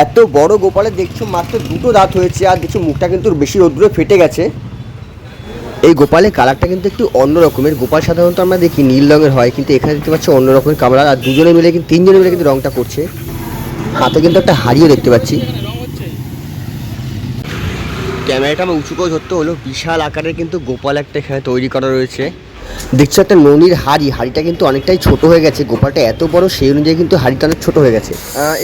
এত বড় গোপালের দেখছ মাত্র দুটো দাঁত হয়েছে আর দেখছ মুখটা কিন্তু বেশি রোদ্রে ফেটে গেছে। এই গোপালের কালারটা কিন্তু একটু অন্য রকমের। গোপাল সাধারণত আমরা দেখি নীল রঙের হয়, কিন্তু এখানে দেখতে পাচ্ছি অন্য রকমের কালার আর দুজনে মিলে কিন্তু, তিনজনে মিলে কিন্তু রংটা করছে। হাতে কিন্তু একটা হাড়িও দেখতে পাচ্ছি। ক্যামেরাটা আমার উঁচু করে ধরতে হলো বিশাল আকারের কিন্তু গোপাল একটা এখানে তৈরি করা রয়েছে। দেখছ একটা ননির হাড়ি হাড়িটা কিন্তু অনেকটাই ছোট হয়ে গেছে গোপালটা এত বড় সেই অনুযায়ী কিন্তু হাড়িটা অনেক ছোট হয়ে গেছে।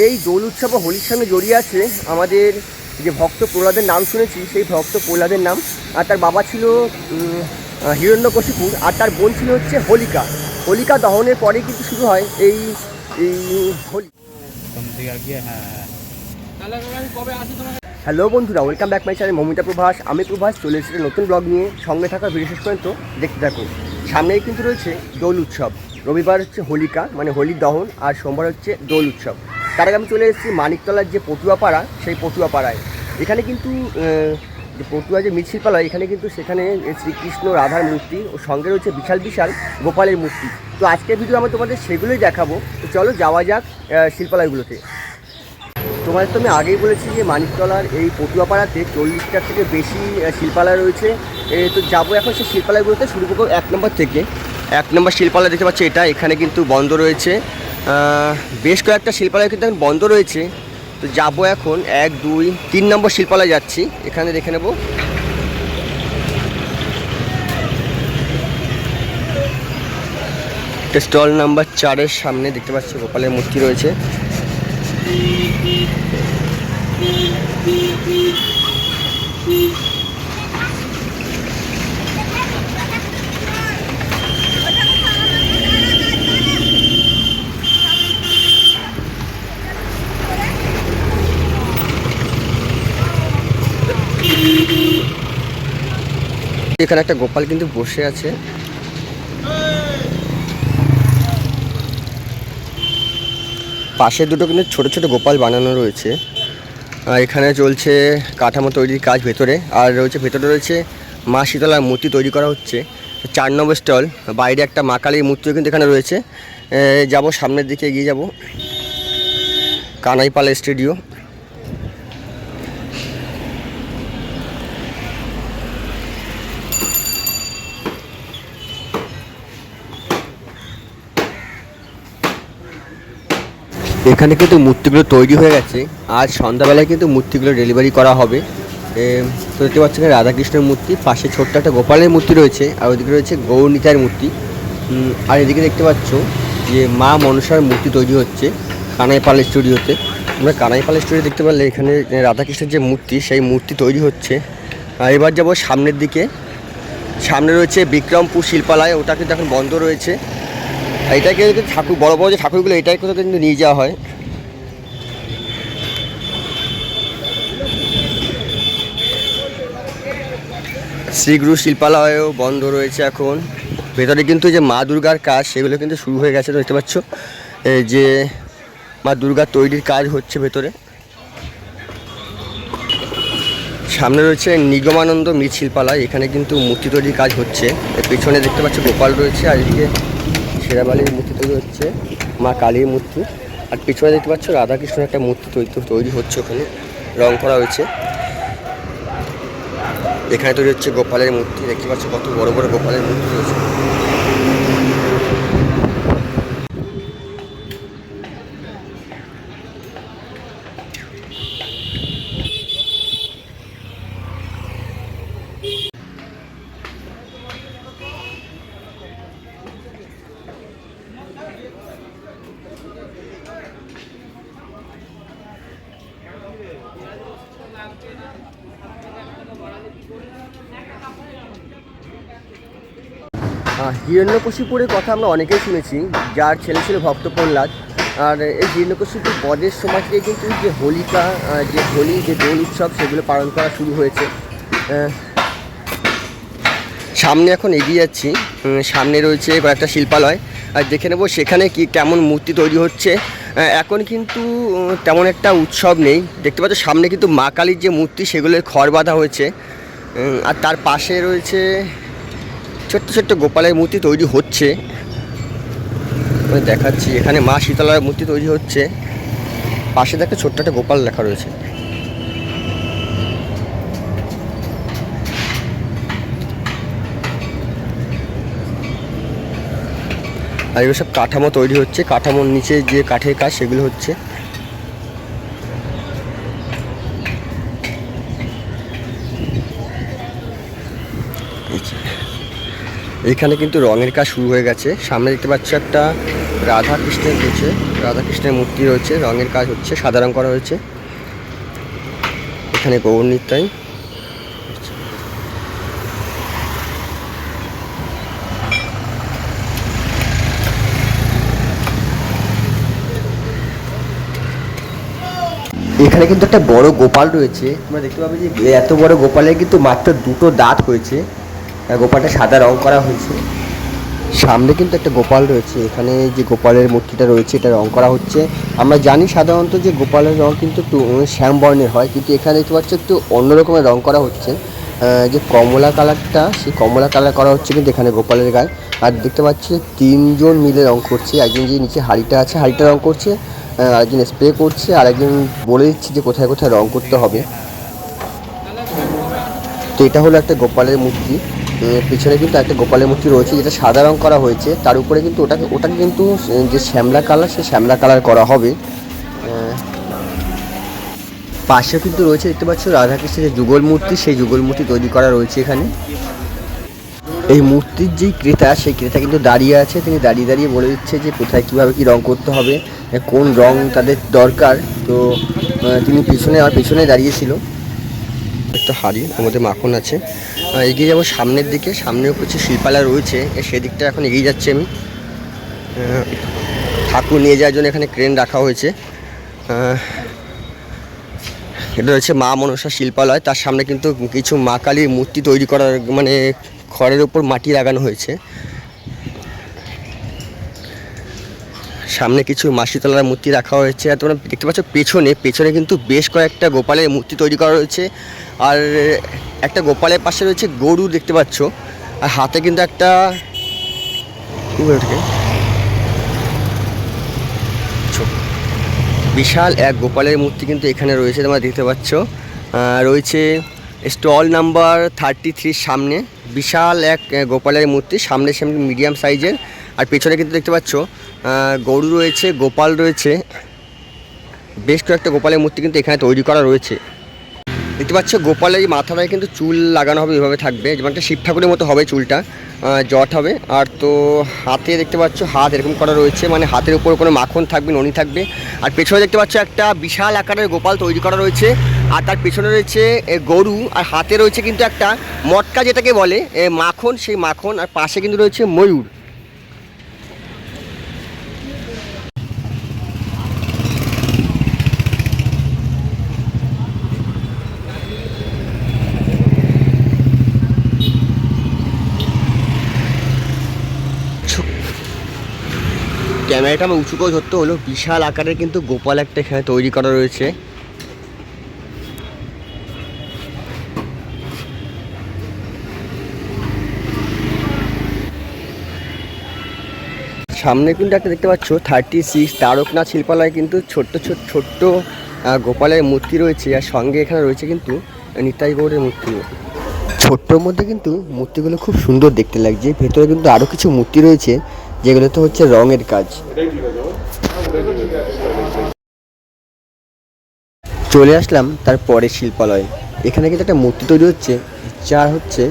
এই দোল উৎসব ও হোলির সঙ্গে জড়িয়ে আছে আমাদের যে ভক্ত প্রহ্লাদের নাম শুনেছি সেই ভক্ত প্রহ্লাদের নাম। আর তার বাবা ছিল হিরণ্যকশিপুর আর তার বোন ছিল হচ্ছে হোলিকা। হোলিকা দহনের পরে কিন্তু শুরু হয় এই এই হোলি হ্যালো বন্ধুরা welcome back my channel Mamita Prabhas. আমি প্রভাস, চলে এসেছি নতুন ব্লগ নিয়ে। সঙ্গে থাকা ভিডিও শেষ পর্যন্ত দেখতে থাকুন। সামনেই কিন্তু রয়েছে দোল উৎসব। রবিবার হচ্ছে হোলিকা মানে হোলির দহন, আর সোমবার হচ্ছে দোল উৎসব। তার আগে আমি চলে এসেছি মানিকতলার যে পটুয়াপাড়া, সেই পটুয়াপাড়ায়। এখানে কিন্তু যে পটুয়া যে মৃৎশিল্পালয় এখানে কিন্তু সেখানে শ্রীকৃষ্ণ রাধার মূর্তি ও সঙ্গে রয়েছে বিশাল বিশাল গোপালের মূর্তি। তো আজকের ভিডিও আমি তোমাদের সেগুলোই দেখাবো। তো চলো যাওয়া যাক শিল্পালয়গুলোতে তোমাদের তো আমি আগেই বলেছি যে মানিকতলার এই পটুয়াপাড়াতে চল্লিশটার থেকে বেশি শিল্পালয় রয়েছে। তো যাব এখন সেই শিল্পালয়গুলোতে শুরু করব এক নম্বর থেকে। এক নম্বর শিল্পালয় দেখতে পাচ্ছি এটা, এখানে কিন্তু বন্ধ রয়েছে। বেশ কয়েকটা শিল্পালয় কিন্তু এখন বন্ধ রয়েছে। তো যাব এখন এক, দুই, তিন নম্বর শিল্পালয় যাচ্ছি। এখানে দেখে নেব। স্টল নাম্বার চারের সামনে দেখতে পাচ্ছি গোপালের মূর্তি রয়েছে। এখানে একটা গোপাল কিন্তু বসে আছে। পাশে দুটো কিন্তু ছোট ছোট গোপাল বানানো রয়েছে। আর এখানে চলছে কাঠামো তৈরির কাজ ভেতরে। আর রয়েছে ভেতরে রয়েছে মা শীতলার মূর্তি তৈরি করা হচ্ছে। চার নম্বর স্টল। বাইরে একটা মা কালীর মূর্তিও কিন্তু এখানে রয়েছে। যাব সামনের দিকে এগিয়ে যাব। কানাইপালা স্টুডিও। এখানে কিন্তু মূর্তিগুলো তৈরি হয়ে গেছে। আজ সন্ধ্যাবেলায় কিন্তু মূর্তিগুলো ডেলিভারি করা হবে। তো দেখতে পাচ্ছেন রাধাকৃষ্ণের মূর্তি, পাশে ছোট্ট একটা গোপালের মূর্তি রয়েছে, আর ওইদিকে রয়েছে গৌরনীতার মূর্তি। আর এদিকে দেখতে পাচ্ছ যে মা মনসার মূর্তি তৈরি হচ্ছে কানাইপাল স্টুডিওতে আমরা কানাইপাল স্টুডিও দেখতে পারলে এখানে রাধাকৃষ্ণের যে মূর্তি, সেই মূর্তি তৈরি হচ্ছে। আর এবার যাব সামনের দিকে। সামনে রয়েছে বিক্রমপুর শিল্পালয়, ওটা কিন্তু এখন বন্ধ রয়েছে। এটাকে ঠাকুর, বড় বড় যে ঠাকুরগুলো এটাই কোথাও কিন্তু নিয়ে যাওয়া হয়। শ্রীগুরু শিল্পালয়ও বন্ধ রয়েছে এখন। ভেতরে কিন্তু যে মা দুর্গার কাজ, সেগুলো কিন্তু শুরু হয়ে গেছে, দেখতে পাচ্ছ। যে মা দুর্গার তৈরির কাজ হচ্ছে ভেতরে। সামনে রয়েছে নিগমানন্দ মৃৎ শিল্পালয় এখানে কিন্তু মূর্তি তৈরির কাজ হচ্ছে। পেছনে দেখতে পাচ্ছ গোপাল রয়েছে, আর এদিকে শেরাবালির মূর্তি তৈরি হচ্ছে, মা কালীর মূর্তি। আর পিছনে দেখতে পাচ্ছ রাধাকৃষ্ণের একটা মূর্তি তৈরি তৈরি হচ্ছে ওখানে, রং করা হয়েছে। এখানে তৈরি হচ্ছে গোপালের মূর্তি, দেখতে পাচ্ছ কত বড় বড় গোপালের মূর্তি রয়েছে। হিরণ্যকশিপুরের কথা আমরা অনেকেই শুনেছি, যার ছেলে ছিল ভক্ত প্রহ্লাদ। আর এই হিরণ্যকশিপুর বদের সময় থেকে কিন্তু যে হোলিকা যে হোলি, যে দোল উৎসব, সেগুলো পালন করা শুরু হয়েছে। সামনে এখন এগিয়ে যাচ্ছি। সামনে রয়েছে কয়েকটা শিল্পালয়। আর দেখে নেব সেখানে কি, কেমন মূর্তি তৈরি হচ্ছে। এখন কিন্তু তেমন একটা উৎসব নেই। দেখতে পাচ্ছ, সামনে কিন্তু মা কালীর যে মূর্তি সেগুলোর খড় বাঁধা হয়েছে। আর তার পাশে রয়েছে ছোট্ট ছোট্ট গোপালের মূর্তি তৈরি হচ্ছে। দেখাচ্ছি, এখানে মা শীতলার মূর্তি তৈরি হচ্ছে। পাশে দেখে ছোট্ট একটা গোপাল লেখা রয়েছে। আর এগুলো সব কাঠামো তৈরি হচ্ছে। কাঠামোর নিচে যে কাঠের কাজ, সেগুলো হচ্ছে। এইখানে কিন্তু রঙের কাজ শুরু হয়ে গেছে। সামনে দেখতে পাচ্ছি একটা রাধা কৃষ্ণের রয়েছে। রাধা কৃষ্ণের মূর্তি রয়েছে। রঙের কাজ হচ্ছে সাদা রং করা হয়েছে। এখানে গৌর নিত্যাই এখানে কিন্তু একটা বড় গোপাল রয়েছে। তোমরা দেখতে পাবে যে এত বড় গোপালের কিন্তু মাত্র দুটো দাঁত হয়েছে। গোপালটা সাদা রং করা হয়েছে। সামনে কিন্তু একটা গোপাল রয়েছে। এখানে যে গোপালের মূর্তিটা রয়েছে, এটা রং করা হচ্ছে। আমরা জানি সাধারণত যে গোপালের রং কিন্তু একটু শ্যাম বর্ণের হয়। কিন্তু এখানে দেখতে পাচ্ছ একটু অন্য রকমের রং করা হচ্ছে। যে কমলা কালারটা, সেই কমলা কালার করা হচ্ছে কিন্তু এখানে গোপালের গায়ে। আর দেখতে পাচ্ছি তিনজন মিলে রং করছে। একজন যে নিচে হাড়িটা আছে, হাড়িটা রং করছে। আরেকজন স্প্রে করছে। আর একজন বলে দিচ্ছে যে কোথায় কোথায় রং করতে হবে। তো এটা হলো একটা গোপালের মূর্তি। পিছনে কিন্তু একটা গোপালের মূর্তি রয়েছে যেটা সাদা রং করা হয়েছে। তার উপরে কিন্তু ওটাকে ওটাকে কিন্তু যে শ্যামলা কালার সে শ্যামলা কালার করা হবে। আহ, পাশে কিন্তু রয়েছে দেখতে পাচ্ছ রাধাকৃষ্ণের যে যুগল মূর্তি সেই যুগল মূর্তি তৈরি করা রয়েছে এখানে। এই মূর্তির যেই ক্রেতা সেই ক্রেতা কিন্তু দাঁড়িয়ে আছে। তিনি দাঁড়িয়ে দাঁড়িয়ে বলে দিচ্ছে যে কোথায় কীভাবে কী রং করতে হবে কোন রং তাদের দরকার। তো তিনি পিছনে আর পিছনে দাঁড়িয়েছিল। একটা হাড়ি আমাদের মাখন আছে। এগিয়ে যাব সামনের দিকে। সামনেও কিছু শিল্পালয় রয়েছে। সেদিকটা এখন এগিয়ে যাচ্ছি আমি। ঠাকুর নিয়ে যাওয়ার জন্য এখানে ক্রেন রাখা হয়েছে। এটা হচ্ছে মা মনসা শিল্পালয়। তার সামনে কিন্তু কিছু মা কালীর মূর্তি তৈরি করার মানে খড়ের উপর মাটি লাগানো হয়েছে। সামনে কিছু মাসিতলার মূর্তি রাখা হয়েছে আর তোমরা দেখতে পাচ্ছ পেছনে পেছনে কিন্তু বেশ কয়েকটা গোপালের মূর্তি তৈরি করা রয়েছে আর একটা গোপালের পাশে রয়েছে গরু দেখতে পাচ্ছ। আর হাতে কিন্তু একটা বিশাল এক গোপালের মূর্তি কিন্তু এখানে রয়েছে তোমরা দেখতে পাচ্ছ। রয়েছে স্টল নাম্বার থার্টি সামনে। বিশাল এক গোপালের মূর্তি, সামনে সামনে মিডিয়াম সাইজের। আর পেছনে কিন্তু দেখতে পাচ্ছ গরু রয়েছে, গোপাল রয়েছে। বেশ কয়েকটা গোপালের মূর্তি কিন্তু এখানে তৈরি করা রয়েছে। দেখতে পাচ্ছ, গোপালের এই মাথাটায় কিন্তু চুল লাগানো হবে, এভাবে থাকবে। যেমন একটা শিব ঠাকুরের মতো হবে চুলটা জট হবে। আর তো হাতে দেখতে পাচ্ছ, হাত এরকম করা রয়েছে মানে হাতের উপর কোনো মাখন থাকবে, ননি থাকবে। আর পেছনে দেখতে পাচ্ছ, একটা বিশাল আকারের গোপাল তৈরি করা রয়েছে। আর তার পেছনে রয়েছে গরু। আর হাতে রয়েছে কিন্তু একটা মটকা, যেটাকে বলে মাখন। সেই মাখন, আর পাশে কিন্তু রয়েছে ময়ূর। ক্যামেরাটা আমার উঁচু করে ধরতে হলো। বিশাল আকারের কিন্তু গোপাল একটা এখানে তৈরি করা রয়েছে। সামনে কিন্তু একটা দেখতে পাচ্ছ থার্টি সিক্স তারকনাথ শিল্পালয় কিন্তু ছোট্ট ছোট্ট ছোট্ট গোপালের মূর্তি রয়েছে আর সঙ্গে এখানে রয়েছে কিন্তু নিতাই গৌড়ের মূর্তি। ছোট্টর মধ্যে কিন্তু মূর্তিগুলো খুব সুন্দর দেখতে লাগছে। ভেতরে কিন্তু আরও কিছু মূর্তি রয়েছে। যেগুলোতে হচ্ছে রঙের কাজ। চলে আসলাম তার পরের শিল্পালয়। এখানে কিন্তু একটা মূর্তি তৈরি হচ্ছে, যার হচ্ছে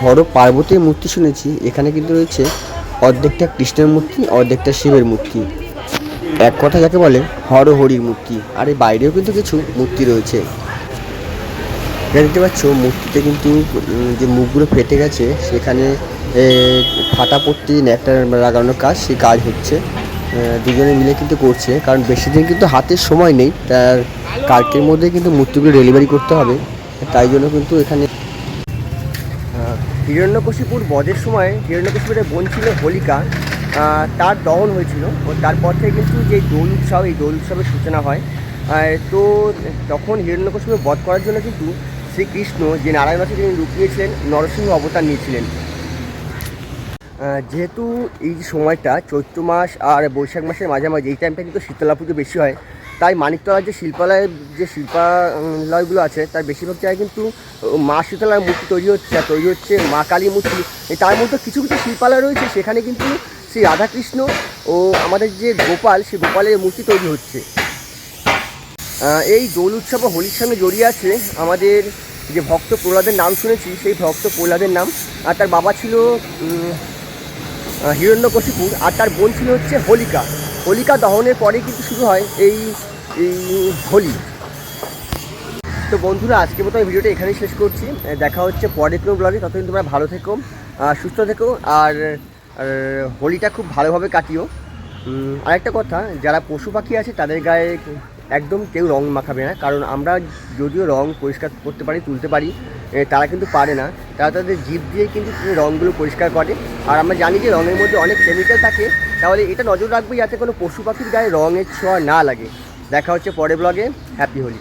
হর পার্বতীর মূর্তি শুনেছি। এখানে কিন্তু রয়েছে অর্ধেকটা কৃষ্ণের মূর্তি, অর্ধেকটা শিবের মূর্তি। এক কথা যাকে বলে হর হরির মূর্তি। আর এই বাইরেও কিন্তু কিছু মূর্তি রয়েছে। দেখতে পাচ্ছ, মূর্তিতে কিন্তু যে মুখগুলো ফেটে গেছে, সেখানে ফাটা পট্টি ন্যাকটা লাগানোর কাজ, সেই কাজ হচ্ছে। দুজনে মিলে কিন্তু করছে, কারণ বেশি দিন কিন্তু হাতের সময় নেই তার কার্কের মধ্যে কিন্তু মূর্তিগুলো ডেলিভারি করতে হবে, তাই জন্য কিন্তু এখানে হিরণ্যকশিপুর বধের সময় হিরণ্যকশিপুরের বোন ছিল হোলিকা তার দহন হয়েছিল, ও তারপর থেকে কিন্তু যে দোল উৎসব, এই দোল উৎসবের সূচনা হয়। তো তখন হিরণ্যকশিপুর বধ করার জন্য কিন্তু শ্রীকৃষ্ণ যে নারায়ণ আছে তিনি লুকিয়েছিলেন, নরসিংহ অবতার নিয়েছিলেন। যেহেতু এই সময়টা চৈত্র মাস আর বৈশাখ মাসের মাঝামাঝি, এই টাইমটা কিন্তু শীতলা পুজো বেশি হয়। তাই মানিকতলার যে শিল্পালয়ের যে শিল্পালয়গুলো আছে, তার বেশিরভাগ জায়গায় কিন্তু মা শীতলার মূর্তি তৈরি হচ্ছে, আর তৈরি হচ্ছে মা কালী মূর্তি। তার মধ্যে কিছু কিছু শিল্পালয় রয়েছে, সেখানে কিন্তু শ্রী রাধাকৃষ্ণ ও আমাদের যে গোপাল, সেই গোপালের মূর্তি তৈরি হচ্ছে। এই দোল উৎসব ও হোলির সঙ্গে জড়িয়ে আছে আমাদের যে ভক্ত প্রহ্লাদের নাম শুনেছি, সেই ভক্ত প্রহ্লাদের নাম। আর তার বাবা ছিল হিরণ্যকশিপুর আর তার বোন ছিল হচ্ছে হোলিকা। হোলিকা দহনের পরে কিন্তু শুরু হয় এই এই হোলি। তো বন্ধুরা আজকে মতো আমি ভিডিওটা এখানেই শেষ করছি। দেখা হচ্ছে পরের কোনো ব্লগে ততদিন তোমরা ভালো থেকো সুস্থ থেকো আর হোলিটা খুব ভালোভাবে কাটিও। আরেকটা কথা, যারা পশু পাখি আছে, তাদের গায়ে একদম কেউ রং মাখাবে না। কারণ আমরা যদিও রং পরিষ্কার করতে পারি, তুলতে পারি তারা কিন্তু পারে না। তারা তাদের জীব দিয়ে কিন্তু রঙগুলো পরিষ্কার করে। আর আমরা জানি যে রঙের মধ্যে অনেক কেমিক্যাল থাকে, তাহলে এটা নজর রাখব যাতে কোনো পশু পাখির গায়ে রঙের ছোঁয়া না লাগে। দেখা হচ্ছে পরে ব্লগে হ্যাপি হোলি